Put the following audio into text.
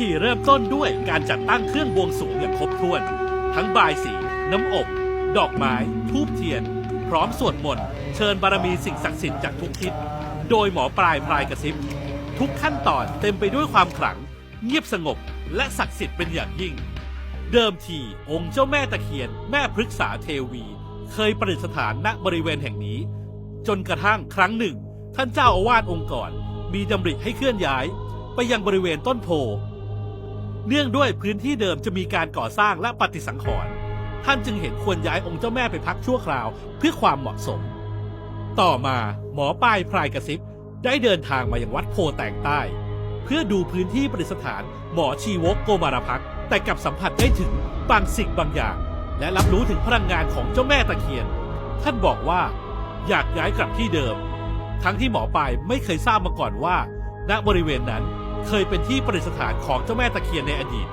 ธีเริ่มต้นด้วยการจัดตั้งเครื่องบวงสรวงอย่างครบถ้วน ทั้งบายสี น้ำอบ ดอกไม้ทูบเทียน พร้อมสวดมนต์เชิญบารมีสิ่งศักดิ์สิทธิ์จากทุกทิศโดยหมอปลายพลายกระซิบ ทุกขั้นตอนเต็มไปด้วยความขลัง เงียบสงบและศักดิ์สิทธิ์เป็นอย่างยิ่ง เดิมทีองค์เจ้าแม่ตะเคียน แม่พฤกษาเทวี เคยประดิษฐานณบริเวณแห่งนี้ จนกระทั่งครั้งหนึ่ง ท่านเจ้าอาวาสองค์ก่อน มีดำริให้เคลื่อนย้าย ไปยังบริเวณต้นโพ เนื่องด้วยพื้นที่เดิมจะมีการก่อสร้างและปฏิสังขรณ์ท่านจึงเห็นควรย้ายองค์เจ้าแม่ไปพักชั่วคราวเพื่อความเหมาะสม ต่อมาหมอปลายพรายกระซิบได้เดินทางมายังวัดโพแตงใต้ เพื่อดูพื้นที่ประดิษฐานหมอชีวกโกมารพักษ์แต่กลับสัมผัสได้ถึงบางสิ่งบางอย่าง และรับรู้ถึงพลังงานของเจ้าแม่ตะเคียน ท่านบอกว่า อยากย้ายกลับที่เดิม ทั้งที่หมอปลายไม่เคยทราบมาก่อนว่า ณบริเวณนั้น เคยเป็นที่ประดิษฐานของเจ้าแม่ตะเคียนในอดีต